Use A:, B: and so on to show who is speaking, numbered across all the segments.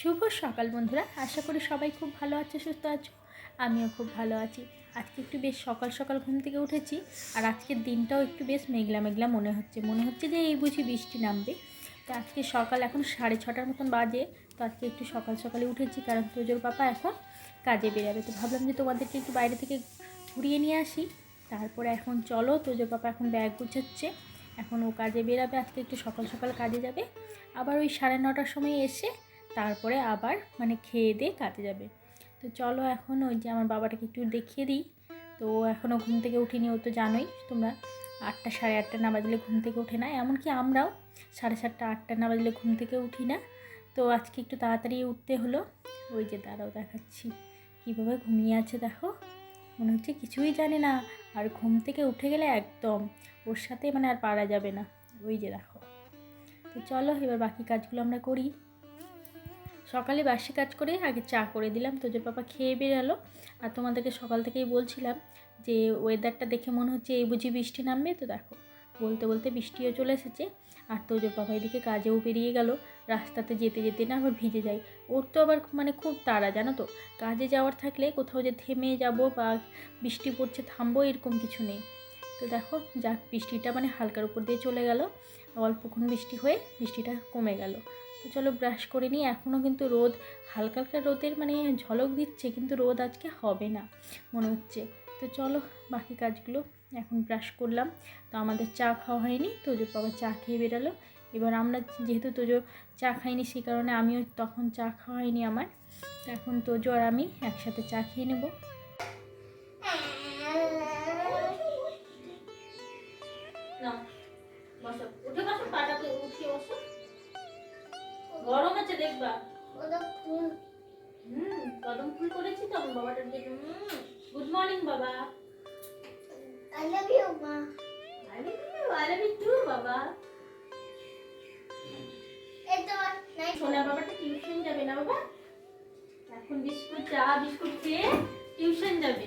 A: শুভ সকাল বন্ধুরা। আশা করি সবাই খুব ভালো আছে, সুস্থ আছো। আমিও খুব ভালো আছি। আজকে একটু বেশ সকাল সকাল ঘুম থেকে উঠেছি আর আজকের দিনটাও একটু বেশ মেঘলা মেঘলা মনে হচ্ছে। মনে হচ্ছে যে এই বুঝি বৃষ্টি নামবে। তো আজকে সকাল এখন সাড়ে ছটার মতন বাজে। তো আজকে একটু সকাল সকালে উঠেছি কারণ তোজোর পাপা এখন কাজে বেরাবে। তো ভাবলাম যে তোমাদেরকে একটু বাইরে থেকে ঘুরিয়ে নিয়ে আসি। তারপরে এখন চলো, তোজোর পাপা এখন ব্যাগ গুছাচ্ছে। এখন ও কাজে বেরাবে, আজকে একটু সকাল সকাল কাজে যাবে। আবার ওই সাড়ে নটার সময় এসে তারপরে আবার মানে খেয়ে দিয়ে কাজে যাবে। তো চলো এখন ওই যে আমার বাবাটাকে একটু দেখিয়ে দিই। তো এখনও ঘুম থেকে উঠিনি, ও তো জানোই, তোমরা আটটা সাড়ে আটটা না বাজলে ঘুম থেকে উঠে না। এমনকি আমরাও সাড়ে সাতটা, আটটা না বাজলে ঘুম থেকে উঠি না। তো আজকে একটু তাড়াতাড়ি উঠতে হলো। ওই যে দাঁড়াও দেখাচ্ছি, কীভাবে ঘুমিয়ে আছে দেখো। মনে হচ্ছে কিছুই জানে না, আর ঘুম থেকে উঠে গেলে একদম ওর সাথে মানে আর পারা যাবে না। ওই যে দেখো। তো চলো এবার বাকি কাজগুলো আমরা করি। সকালে বাসি কাজ করে আগে চা করে দিলাম। তো যে পাপা খেয়ে বেরালো আর তোমাদেরকে সকাল থেকেই বলছিলাম যে ওয়েদারটা দেখে মনে হচ্ছে এই বুঝি বৃষ্টি নামবে। তো দেখো, বলতে বলতে বৃষ্টিও চলে এসেছে আর তো যে বাবা এদিকে কাজেও বেরিয়ে গেল, রাস্তাতে যেতে যেতে না আবার ভিজে যায়। ওর তো আবার মানে খুব তাড়া, জানো তো? কাজে যাওয়ার থাকলে কোথাও যে থেমে যাব বা বৃষ্টি পড়ছে থামবো এরকম কিছু নেই। তো দেখো, যাক বৃষ্টিটা মানে হালকার উপর দিয়ে চলে গেল। অল্পক্ষণ বৃষ্টি হয়ে বৃষ্টিটা কমে গেল। তো চলো ব্রাশ করে নিই। এখনও কিন্তু রোদ হালকা হালকা রোদের মানে ঝলক দিচ্ছে কিন্তু রোদ আজকে হবে না মনে হচ্ছে। তো চলো বাকি কাজগুলো এখন ব্রাশ করলাম। তো আমাদের চা খাওয়া হয়নি, তোজোর বাবা চা খেয়ে বেরালো। এবার আমরা যেহেতু তোজো চা খাইনি সেই কারণে আমিও তখন চা খাওয়া হয়নি আমার। তো এখন তোজো আর আমি একসাথে চা খেয়ে নেব। আছে দেখবা। হুম কদম ফুল করেছি তো আমার বাবাটার জন্য গুড মর্নিং বাবা।
B: I love you, Ma.
A: I love you I love you too বাবা।
B: এটা নাই।
A: সোনা বাবাটা টিউশন যাবে না বাবা? এখন বিস্কুট চা বিস্কুট খেয়ে টিউশন যাবে।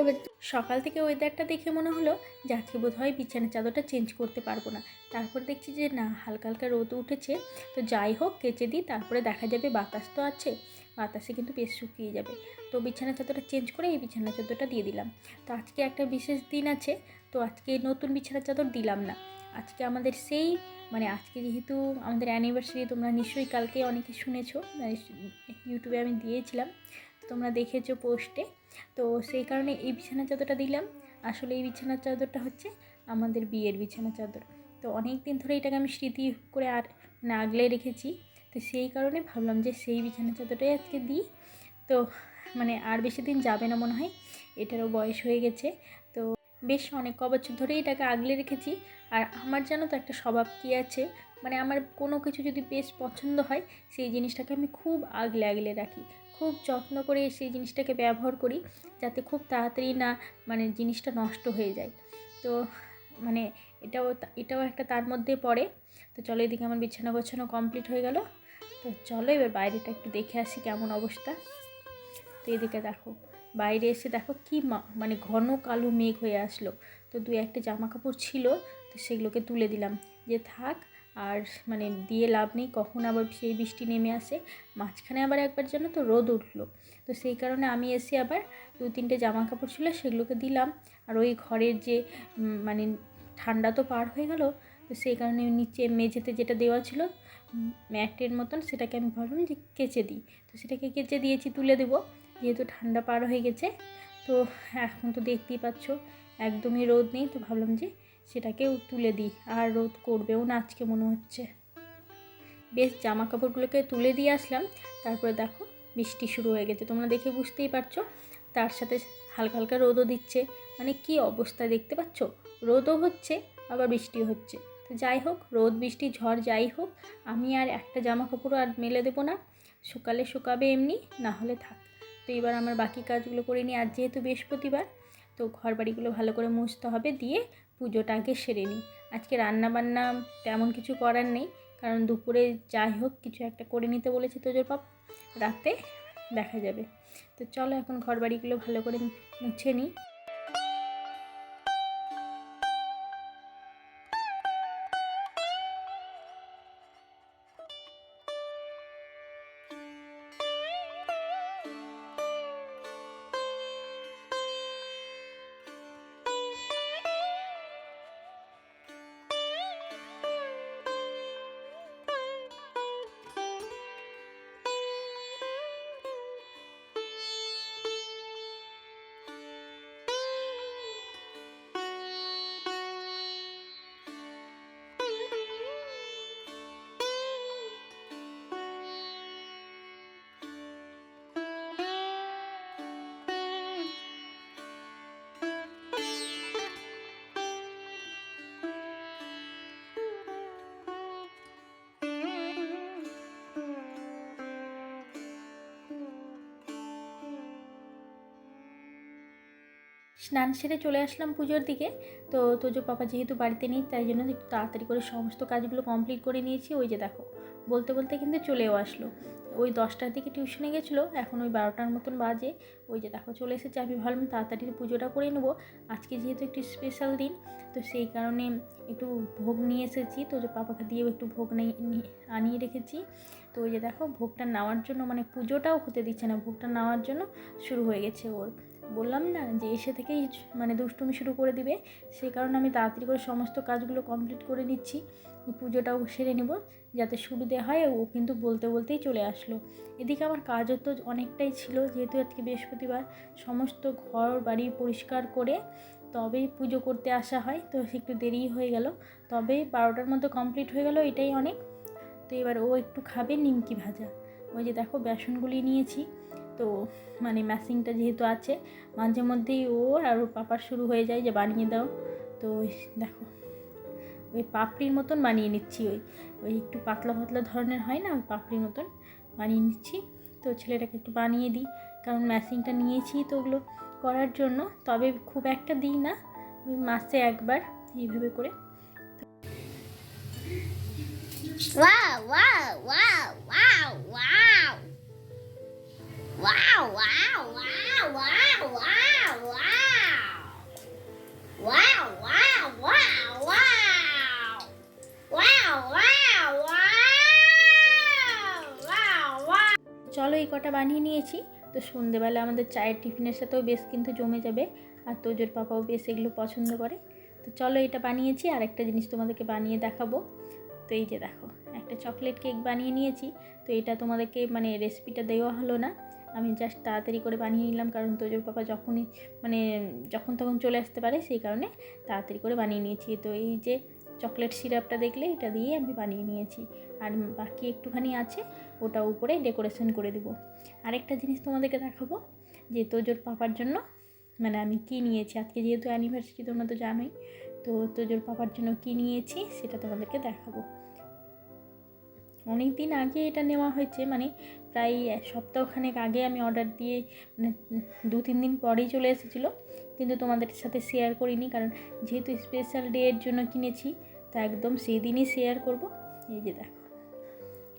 B: এবার
A: সকাল থেকে ওয়েদারটা দেখে মনে হলো যে আজকে বোধ হয় বিছানার চাদরটা চেঞ্জ করতে পারব না। তারপর দেখছি যে না, হালকা হালকা রোদ উঠেছে। তো যাই হোক, কেচে দিই, তারপরে দেখা যাবে বাতাস তো আছে। বাতাসে কিন্তু বেশ শুকিয়ে যাবে। তো বিছানার চাদরটা চেঞ্জ করে এই বিছানার চাদরটা দিয়ে দিলাম। তো আজকে একটা বিশেষ দিন আছে, তো আজকে নতুন বিছানার চাদর দিলাম না। আজকে আমাদের সেই মানে আজকে যেহেতু আমাদের অ্যানিভার্সারি তোমরা নিশ্চয়ই কালকে অনেকে শুনেছো মানে ইউটিউবে আমি দিয়েছিলাম। তোমরা দেখেছ পোস্টে। তো সেই কারণে এই বিছানা চাদরটা দিলাম। আসলে এই বিছানার চাদরটা হচ্ছে আমাদের বিয়ের বিছানা চাদর। তো অনেক দিন ধরে এটাকে আমি স্মৃতি করে আর মানে আগলে রেখেছি। তো সেই কারণে ভাবলাম যে সেই বিছানা চাদরটাই আজকে দিই। তো মানে আর বেশি দিন যাবে না মনে হয়। এটারও বয়স হয়ে গেছে। তো বেশ অনেক ক বছর ধরে এটাকে আগলে রেখেছি। আর আমার জানো তো একটা স্বভাব কী আছে? মানে আমার কোনো কিছু যদি বেশ পছন্দ হয়, সেই জিনিসটাকে আমি খুব আগলে আগলে রাখি। খুব যত্ন করে সেই জিনিসটাকে ব্যবহার করি যাতে খুব তাড়াতাড়ি না মানে জিনিসটা নষ্ট হয়ে যায়। তো মানে এটাও এটাও একটা তার মধ্যে পড়ে। তো চলো এদিকে আমার বিছানা গোছানো কমপ্লিট হয়ে গেল। তো চলো এবার বাইরেটা একটু দেখে আসি কেমন অবস্থা। তো এদিকে দেখো, বাইরে এসে দেখো কি মানে ঘন কালো মেঘ হয়ে আসলো। তো দু একটা জামা কাপড় ছিল, তো সেগুলোকে তুলে দিলাম। যে থাক আর মানে দিয়ে লাভ নেই, কখন আবার সেই বৃষ্টি নেমে আসে? মাঝখানে আবার একবার যেন তো রোদ উঠল। তো সেই কারণে আমি এসে আবার দু তিনটে জামা কাপড় ছিল সেগুলোকে দিলাম। আর ওই ঘরের যে মানে ঠান্ডা তো পার হয়ে গেল, তো সেই কারণে নিচে মেঝেতে যেটা দেওয়া ছিল ম্যাটের মতন সেটাকে আমি ভাবলাম যে কেচে দিই। তো সেটাকে কেচে দিয়েছি, তুলে দেবো। যেহেতু ঠান্ডা পার হয়ে গেছে, তো এখন তো দেখতেই পাচ্ছ একদমই রোদ নেই, তো ভাবলাম যে সেটাকেও তুলে দিই। আর রোদ করবেও না আজকে মনে হচ্ছে। বেশ জামা কাপড়গুলোকে তুলে দিয়ে আসলাম। তারপরে দেখো, বৃষ্টি শুরু হয়ে গেছে। তোমরা দেখে বুঝতেই পারছ, তার সাথে হালকা হালকা রোদও দিচ্ছে। মানে কি অবস্থা দেখতে পাচ্ছ? রোদও হচ্ছে, আবার বৃষ্টি হচ্ছে। তো যাই হোক, রোদ, বৃষ্টি, ঝড় যাই হোক, আমি আর একটা জামা কাপড়ও আর মেলে দেবো না। শুকালে শুকাবে এমনি, না হলে থাক। তো এবার আমার বাকি কাজগুলো করে নিই। আর যেহেতু বৃহস্পতিবার তো ঘর বাড়িগুলো ভালো করে মুছতে হবে, দিয়ে পুজোটা আগে সেরে নিই। আজকে রান্না বান্না তেমন কিছু করার নেই, কারণ দুপুরে যাই হোক কিছু একটা করে নিতে বলেছি তোজোর পাপ, রাতে দেখা যাবে। তো চলো এখন ঘর বাড়িগুলো ভালো করে মুছে নিই। স্নান সেরে চলে আসলাম পুজোর দিকে। তো তোজো পাপা যেহেতু বাড়িতে নেই, তাই জন্য একটু তাড়াতাড়ি করে সমস্ত কাজগুলো কমপ্লিট করে নিয়েছি। ওই যে দেখো, বলতে বলতে কিন্তু চলেও আসলো। ওই দশটার দিকে টিউশনে গেছিল, এখন ওই বারোটার মতন বাজে। ওই যে দেখো, চলে এসেছে আমি, ভাবলাম তাড়াতাড়ি পুজোটা করে নেব। আজকে যেহেতু একটু স্পেশাল দিন, তো সেই কারণে একটু ভোগ নিয়ে এসেছি। তো যে পাপাকে দিয়েও একটু ভোগ নিয়ে নিয়ে- আনিয়ে রেখেছি। তো ওই যে দেখো, ভোগটা নেওয়ার জন্য মানে পুজোটাও হতে দিচ্ছে না, ভোগটা নেওয়ার জন্য শুরু হয়ে গেছে ওর। বললাম না যে এসে থেকেই মানে দুষ্টুমি শুরু করে দিবে। সেই কারণে আমি তাড়াতাড়ি করে সমস্ত কাজগুলো কমপ্লিট করে নিচ্ছি। পুজোটাও সেরে নেব যাতে সুবিধে হয়। ও কিন্তু বলতে বলতেই চলে আসলো। এদিকে আমার কাজও তো অনেকটাই ছিল, যেহেতু আজকে বৃহস্পতিবার। সমস্ত ঘর বাড়ি পরিষ্কার করে তবেই পুজো করতে আসা হয়। তো একটু দেরি হয়ে গেল। তবে বারোটার মতো কমপ্লিট হয়ে গেল এটাই অনেক। তো এবার ও একটু খাবে নিমকি ভাজা। ওই যে দেখো, বেসনগুলি নিয়েছি। তো মানে ম্যাসিংটা যেহেতু আছে মাঝে মধ্যেই ওর আর ওর পাপার শুরু হয়ে যায় যে বানিয়ে দাও। তো দেখো ওই পাপড়ির মতন বানিয়ে নিচ্ছি ওই ওই একটু পাতলা পাতলা ধরনের হয় না? ওই পাপড়ির মতন বানিয়ে নিচ্ছি। তো ছেলেটাকে একটু বানিয়ে দিই কারণ ম্যাসিংটা নিয়েছি তো ওগুলো করার জন্য। তবে খুব একটা দিই না ওই মাসে একবার এইভাবে করে।
B: Wow, wow, wow, wow, wow. Wow, wow, wow, wow, wow, wow.
A: চলো এই কটা বানিয়ে নিয়েছি। তো সন্ধেবেলা আমাদের চায়ের টিফিনের সাথেও বেশ কিন্তু জমে যাবে। আর তোজোর পাপাও বেশ এগুলো পছন্দ করে। তো চলো এটা বানিয়েছি আর একটা জিনিস তোমাদেরকে বানিয়ে দেখাবো। তো এই যে দেখো একটা চকলেট কেক বানিয়ে নিয়েছি। তো এটা তোমাদেরকে মানে রেসিপিটা দেওয়া হলো না। আমি জাস্ট তাড়াতাড়ি করে বানিয়ে নিলাম, কারণ তোজোর পাপা যখনই মানে যখন তখন চলে আসতে পারে, সেই কারণে তাড়াতাড়ি করে বানিয়ে নিয়েছি। তো এই যে চকলেট সিরাপটা দেখলে, এটা দিয়ে আমি বানিয়ে নিয়েছি। আর বাকি একটুখানি আছে, ওটা উপরে ডেকোরেশন করে দেবো। আরেকটা জিনিস তোমাদেরকে দেখাবো, যে তোজোর পাপার জন্য মানে আমি কী নিয়েছি? আজকে যেহেতু অ্যানিভার্সারি তোমরা তো জানোই। তো তোজোর পাপার জন্য কী নিয়েছি, সেটা তোমাদেরকে দেখাবো। অনেক দিন আগে এটা নেওয়া হয়েছে মানে প্রায় এক সপ্তাহখানেক আগে আমি অর্ডার দিয়ে মানে দু তিন দিন পরেই চলে এসেছিল। কিন্তু তোমাদের সাথে শেয়ার করিনি কারণ যেহেতু স্পেশাল ডে এর জন্য কিনেছি, তা একদম সেই দিনই শেয়ার করব। এই যে দেখো,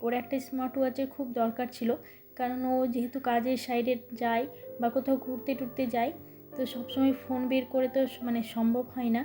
A: ওর একটা স্মার্ট ওয়াচের খুব দরকার ছিল, কারণ ও যেহেতু কাজের সাইডে যায় বা কোথাও ঘুরতে টুরতে যায়, তো সবসময় ফোন বের করে তো মানে সম্ভব হয় না।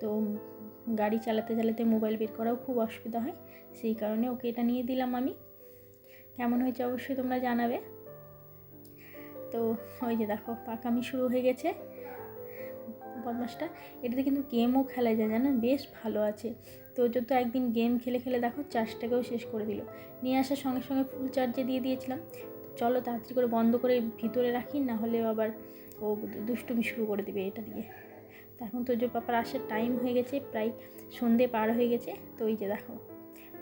A: তো গাড়ি চালাতে চালাতে মোবাইল বের করাও খুব অসুবিধা হয়, সেই কারণে ওকে এটা নিয়ে দিলাম আমি। কেমন হয়েছে অবশ্যই তোমরা জানাবে। তো ওই যে দেখো, পাকামি শুরু হয়ে গেছে। বদমাসটা। এটাতে কিন্তু গেমও খেলা যায়, জানো? বেশ ভালো আছে। তো যত একদিন গেম খেলে খেলে দেখো চার্জটাকেও শেষ করে দিল। নিয়ে আসার সঙ্গে সঙ্গে ফুল চার্জে দিয়ে দিয়েছিলাম। চলো তাড়াতাড়ি করে বন্ধ করে ভিতরে রাখি, না হলে আবার ও দুষ্টুমি শুরু করে দেবে এটা দিয়ে। এখন তোজোর পাপার আসার টাইম হয়ে গেছে, প্রায় সন্ধে পার হয়ে গেছে, তো ওই যে দেখো।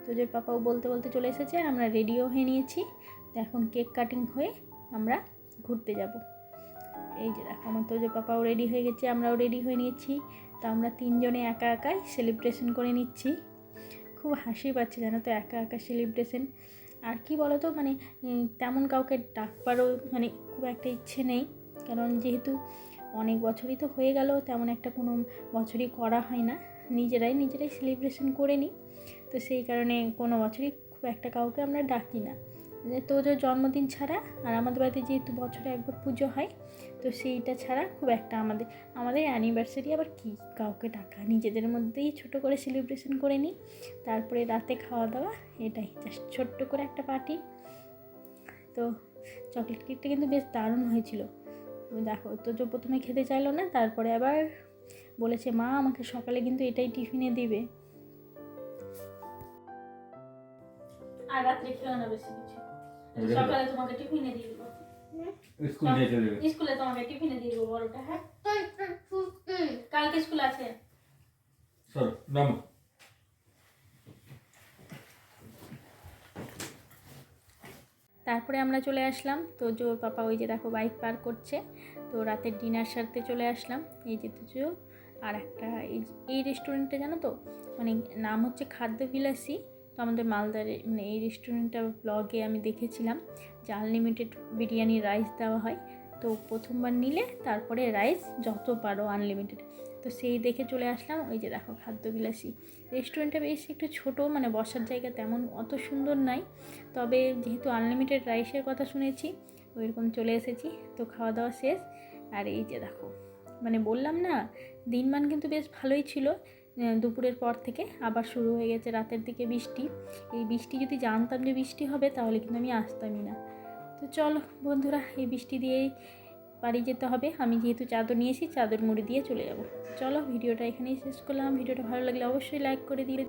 A: তোজোর পাপাও বলতে বলতে চলে এসেছে, আর আমরা রেডিও হয়ে নিয়েছি। তো এখন কেক কাটিং হয়ে আমরা ঘুরতে যাব। এই যে দেখো, আমার তোজোর পাপাও রেডি হয়ে গেছে, আমরাও রেডি হয়ে নিয়েছি। তো আমরা তিনজনে একা একাই সেলিব্রেশন করে নিচ্ছি। খুব হাসি পাচ্ছে জানো তো, একা একা সেলিব্রেশন আর কি বলো তো মানে তেমন কাউকে ডাকবারও মানে খুব একটা ইচ্ছে নেই। কারণ যেহেতু অনেক বছরই তো হয়ে গেল, তেমন একটা কোনো বছরই করা হয় না। নিজেরাই নিজেরাই সেলিব্রেশন করে নিই। তো সেই কারণে কোনো বছরই খুব একটা কাউকে আমরা ডাকি না। যে তোজোর জন্মদিন ছাড়া আর আমাদের বাড়িতে যেহেতু বছরে একবার পুজো হয়, তো সেইটা ছাড়া খুব একটা আমাদের আমাদের অ্যানিভার্সারি আবার কি কাউকে ডাকা? নিজেদের মধ্যেই ছোট করে সেলিব্রেশন করে নিই। তারপরে রাতে খাওয়া দাওয়া, এটাই জাস্ট ছোট্ট করে একটা পার্টি তো চকলেট কেকটা কিন্তু বেশ দারুণ হয়েছিল। দেখো তো যে প্রথমে খেতে চাইলো না তারপরে আবার বলেছে মা আমাকে সকালে কিন্তু এটাই টিফিনে দিবে। আর রাত্রে খেও না বেশি কিছু। সকালে তোমাকে টিফিনে দিয়ে দেবো।
C: স্কুল চলে যাবে।
A: স্কুলে তোমাকে টিফিনে দিয়ে দেবো বড়টা হ্যাঁ? কালকে স্কুল আছে?
C: সর নামো।
A: তারপরে আমরা চলে আসলাম। তো জোর পাপা ওই যে দেখো বাইক পার করছে। তো রাতের ডিনার সারতে চলে আসলাম। এই যে তুজো আর একটা এই এই রেস্টুরেন্টটা জানো তো? মানে নাম হচ্ছে খাদ্য বিলাসী। তো আমাদের মালদারে মানে এই রেস্টুরেন্টটা ব্লগে আমি দেখেছিলাম। যে আনলিমিটেড বিরিয়ানি রাইস দেওয়া হয়। তো প্রথমবার নিলে, তারপরে রাইস যত পারো আনলিমিটেড তো সেই দেখে চলে আসলাম। ওই যে দেখো খাদ্যবিলাসী রেস্টুরেন্টটা বেশ একটু ছোট মানে বসার জায়গা তেমন অত সুন্দর নাই। তবে যেহেতু আনলিমিটেড রাইসের কথা শুনেছি, ওইরকম চলে এসেছি। তো খাওয়া দাওয়া শেষ। আর এই যে দেখো মানে বললাম না, দিনমান কিন্তু বেশ ভালোই ছিল দুপুরের পর থেকে। আবার শুরু হয়ে গেছে রাতের দিকে বৃষ্টি। এই বৃষ্টি যদি জানতাম যে বৃষ্টি হবে, তাহলে কিন্তু আমি আসতামই না। তো চলো বন্ধুরা, এই বৃষ্টি দিয়েই বাড়ি যেতে হবে। আমি যেহেতু চাদর নিয়েছি চাদর মুড়ি দিয়ে চলে যাব। চলো, ভিডিওটা এখানেই শেষ করলাম। ভিডিওটা ভালো লাগলে অবশ্যই লাইক করে দিলে